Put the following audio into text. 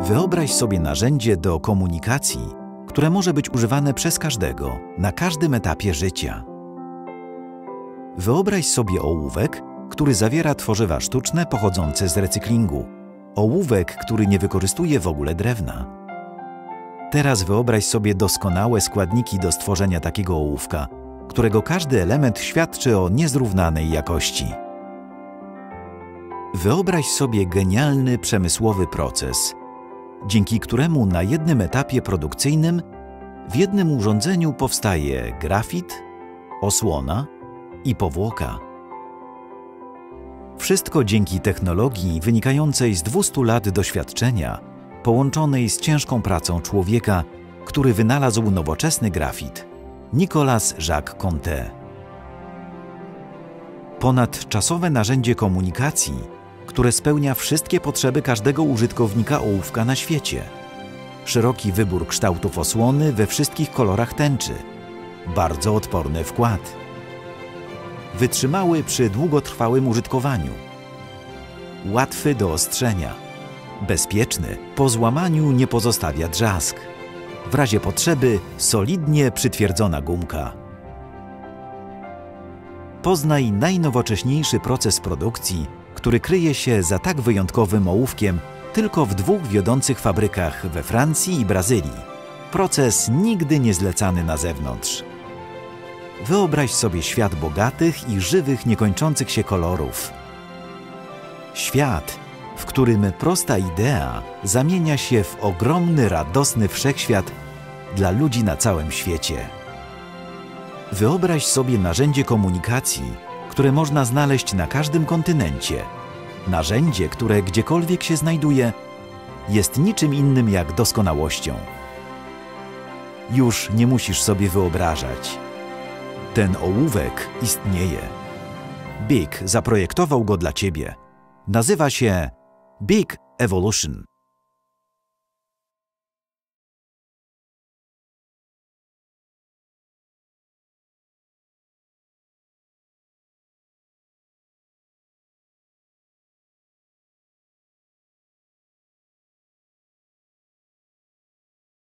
Wyobraź sobie narzędzie do komunikacji, które może być używane przez każdego na każdym etapie życia. Wyobraź sobie ołówek, który zawiera tworzywa sztuczne pochodzące z recyklingu. Ołówek, który nie wykorzystuje w ogóle drewna. Teraz wyobraź sobie doskonałe składniki do stworzenia takiego ołówka, którego każdy element świadczy o niezrównanej jakości. Wyobraź sobie genialny przemysłowy proces, dzięki któremu na jednym etapie produkcyjnym w jednym urządzeniu powstaje grafit, osłona i powłoka. Wszystko dzięki technologii wynikającej z 200 lat doświadczenia, połączonej z ciężką pracą człowieka, który wynalazł nowoczesny grafit Nicolas Jacques Conté. Ponadczasowe narzędzie komunikacji, które spełnia wszystkie potrzeby każdego użytkownika ołówka na świecie. Szeroki wybór kształtów osłony we wszystkich kolorach tęczy. Bardzo odporny wkład wytrzymały przy długotrwałym użytkowaniu, łatwy do ostrzenia, bezpieczny, po złamaniu nie pozostawia drzask, w razie potrzeby solidnie przytwierdzona gumka. Poznaj najnowocześniejszy proces produkcji, który kryje się za tak wyjątkowym ołówkiem tylko w dwóch wiodących fabrykach we Francji i Brazylii. Proces nigdy nie zlecany na zewnątrz. Wyobraź sobie świat bogatych i żywych, niekończących się kolorów. Świat, w którym prosta idea zamienia się w ogromny, radosny wszechświat dla ludzi na całym świecie. Wyobraź sobie narzędzie komunikacji, które można znaleźć na każdym kontynencie. Narzędzie, które gdziekolwiek się znajduje, jest niczym innym jak doskonałością. Już nie musisz sobie wyobrażać. Ten ołówek istnieje. Big zaprojektował go dla Ciebie. Nazywa się Big Evolution.